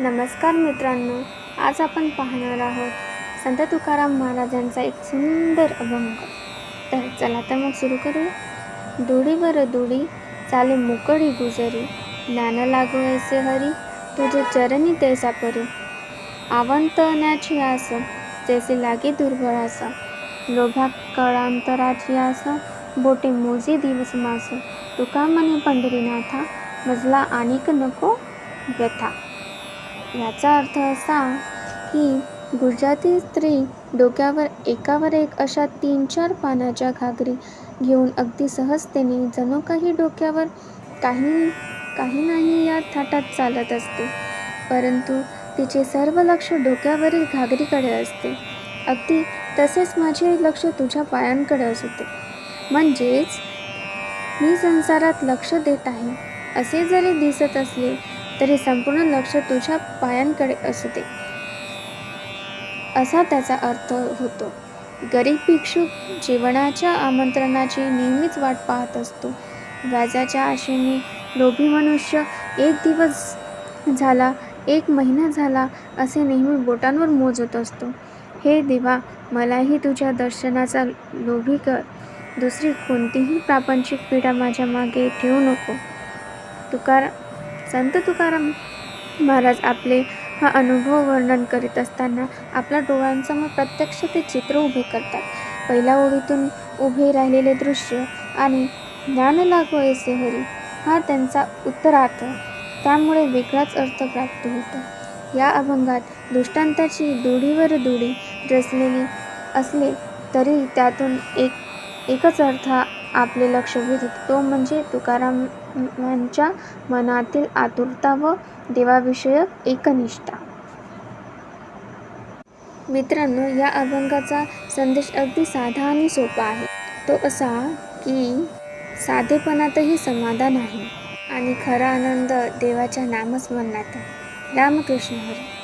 नमस्कार मित्रांनो आज आपण पाहणार आहोत संत तुकाराम महाराजांचा एक सुंदर अभंग. तर चला तर मग सुरू करूया. दुडीवर दुडी चाले मुकडी गुजरी. ज्ञान लागू ऐसे हरी तुझे चरणी तैसा परी. आवंतण्याची आस जैसे लागे असं लोभा कळांतराची आस बोटे मोजे दिवस मास. तुका म्हणे पंढरीनाथा मजला आणिक नको व्यथा. याचा अर्थ असा की गुजराती स्त्री डोक्यावर एकावर एक अशा तीन चार पानाच्या घागरी घेऊन अगदी सहजतेने जणू काही डोक्यावर काही काही नाही या थाटात चालत असते. परंतु तिचे सर्व लक्ष डोक्यावरील घागरीकडे असते. अगदी तसेच माझे लक्ष तुझ्या पायांकडे असते. म्हणजेच मी संसारात लक्ष देत आहे. असे जरी दिसत असले तर हे संपूर्ण लक्ष तुझ्या पायांकडे असू दे असा त्याचा अर्थ होतो. गरीब भिक्षुक जीवनाच्या आमंत्रणाची नेहमीच वाट पाहत असतो. व्याजाच्या आशेने लोभी मनुष्य एक दिवस झाला एक महिना झाला असे नेहमी बोटांवर मोजत असतो. हे देवा मलाही तुझ्या दर्शनाचा लोभी कर. दुसरी कोणतीही प्रापंचिक पीडा माझ्या मागे ठेवू नको. तुकार संत तुकाराम महाराज आपले हा अनुभव वर्णन करीत असताना आपल्या डोळ्यांसमोर प्रत्यक्ष ते चित्र उभे करतात. पहिल्या ओळीतून उभे राहिलेले दृश्य आणि ज्ञान लागो ऐसे हरी हा त्यांचा उत्तरार्थ. त्यामुळे वेगळाच अर्थ प्राप्त होतो. या अभंगात दृष्टांताची दुडीवर दुडी रचलेली असले तरी त्यातून एक एकच अर्थ आपले लक्ष वेधतो. तो म्हणजे तुकाराम तुकारामांच्या मनातील आतुरता व देवाविषयक एकनिष्ठा. मित्रांनो या अभंगाचा संदेश अगदी साधा आणि सोपा आहे. तो असा की साधेपणातही समाधान आहे आणि खरा आनंद देवाच्या नामस्मरणात. रामकृष्ण हरी.